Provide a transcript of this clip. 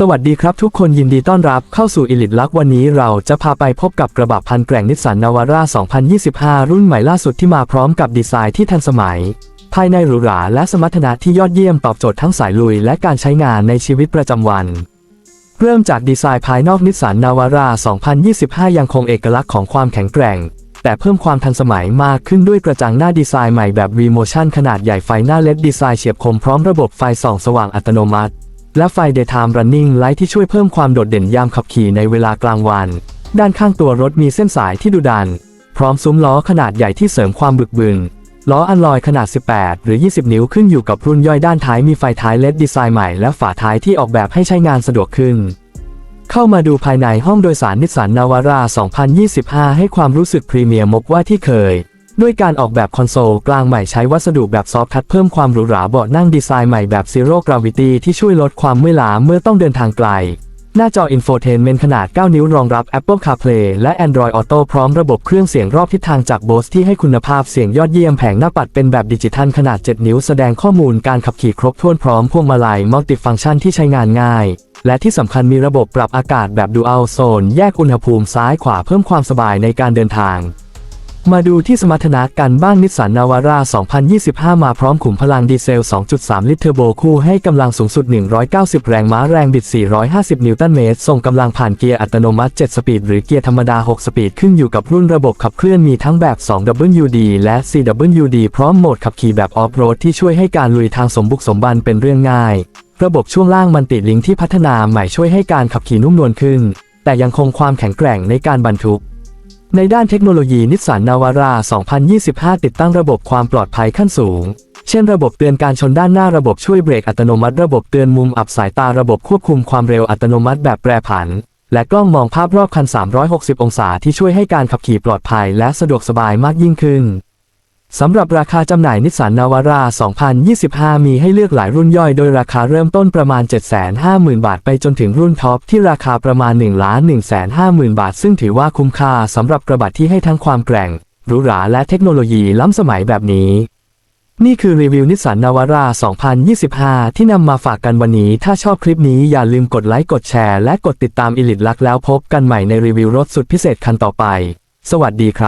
สวัสดีครับทุกคนยินดีต้อนรับเข้าสู่อิลิทลักวันนี้เราจะพาไปพบกับกระบะพันแกร่งนิสสันนาวาร่า 2025 รุ่นใหม่ล่าสุดที่มาพร้อมกับดีไซน์ที่ทันสมัย ภายในหรูหราและสมรรถนะที่ยอดเยี่ยมตอบโจทย์ทั้งสายลุยและการใช้งานในชีวิตประจำวัน เริ่มจากดีไซน์ภายนอกนิสสันนาวาร่า 2025 ยังคงเอกลักษณ์ของความแข็งแกร่ง แต่เพิ่มความทันสมัยมากขึ้นด้วยกระจังหน้าดีไซน์ใหม่แบบ V-Motion ขนาดใหญ่ไฟหน้าเลดดีไซน์เฉียบคมพร้อมระบบไฟส่องสว่างอัตโนมัติ และไฟ Daytime Running Light ที่ช่วยเพิ่มความโดดเด่นยามขับขี่ในเวลากลางวัน ด้านข้างตัวรถมีเส้นสายที่ดุดัน พร้อมซุ้มล้อขนาดใหญ่ที่เสริมความบึกบึนล้ออัลลอยขนาด 18 หรือ 20 นิ้วขึ้นอยู่กับรุ่นย่อยด้านท้ายมีไฟท้ายเลดดีไซน์ใหม่และฝาท้ายที่ออกแบบให้ใช้งานสะดวกขึ้น เข้ามาดูภายในห้องโดยสารนิสสันนาวาร่า 2025 ให้ความรู้สึกพรีเมียร์มกว่าที่เคย ด้วยการออกแบบคอนโซลกลางใหม่ใช้วัสดุแบบซอฟต์ทัชเพิ่มความหรูหราเบาะนั่งดีไซน์ใหม่แบบ Zero Gravity ที่ช่วยลดความเมื่อยล้าเมื่อต้องเดินทางไกล หน้าจอ Infotainment ขนาด 9 นิ้วรองรับ Apple CarPlay และ Android Auto พร้อมระบบเครื่องเสียงรอบทิศทางจาก Bose ที่ให้คุณภาพเสียงยอดเยี่ยมแผงหน้าปัดเป็นแบบดิจิทัลขนาด 7 นิ้วแสดงข้อมูลการขับขี่ครบถ้วนพร้อมพวงมาลัยมัลติฟัง c t ชันที่ใช้งานง่ายและที่สำคัญมีระบบปรับอากาศแบบ Dual Zone แยกอุณหภูมิซ้ายขวาเพิ่มความสบายในการเดินทาง มาดูที่สมรรถนะกันบ้างนิสสันนาวาร่า 2025 มาพร้อมขุมพลังดีเซล 2.3 ลิตรเทอร์โบคู่ให้กำลังสูงสุด 190 แรงม้าแรงบิด 450 นิวตันเมตร ส่งกำลังผ่านเกียร์อัตโนมัติ 7 สปีด หรือเกียร์ธรรมดา 6 สปีด ขึ้นอยู่กับรุ่นระบบขับเคลื่อนมีทั้งแบบ 2WD และ 4WD พร้อมโหมดขับขี่แบบออฟโรดที่ช่วยให้การลุยทางสมบุกสมบันเป็นเรื่องง่าย ระบบช่วงล่างมันติดลิงก์ที่พัฒนาใหม่ช่วยให้การขับขี่นุ่มนวลขึ้น แต่ยังคงความแข็งแกร่งในการบรรทุก ในด้านเทคโนโลยีนิสสันนาวาร่า 2025 ติดตั้งระบบความปลอดภัยขั้นสูง เช่นระบบเตือนการชนด้านหน้าระบบช่วยเบรกอัตโนมัติ ระบบเตือนมุมอับสายตาระบบควบคุมความเร็วอัตโนมัติแบบแปรผัน และกล้องมองภาพรอบคัน 360 องศาที่ช่วยให้การขับขี่ปลอดภัยและสะดวกสบายมากยิ่งขึ้น สำหรับราคาจำหน่ายนิสสันนาวาร่า 2025 มีให้เลือกหลายรุ่นย่อยโดยราคาเริ่มต้นประมาณ 750,000 บาทไปจนถึงรุ่นท็อปที่ราคาประมาณ 1 1 5 0 0 0 0 บาท ซึ่งถือว่าคุ้มค่าสำหรับกระบะที่ให้ทั้งความแกร่งหรูหราและเทคโนโลยีล้ำสมัยแบบนี้ นี่คือรีวิวนิสสันนาวาร่า 2025 ที่นำมาฝากกันวันนี้ ถ้าชอบคลิปนี้อย่าลืมกดไลค์กดแชร์และกดติดตามอิลิทลักแล้วพบกันใหม่ในรีวิวรถสุดพิเศษคันต่อไป สวัสดีครับ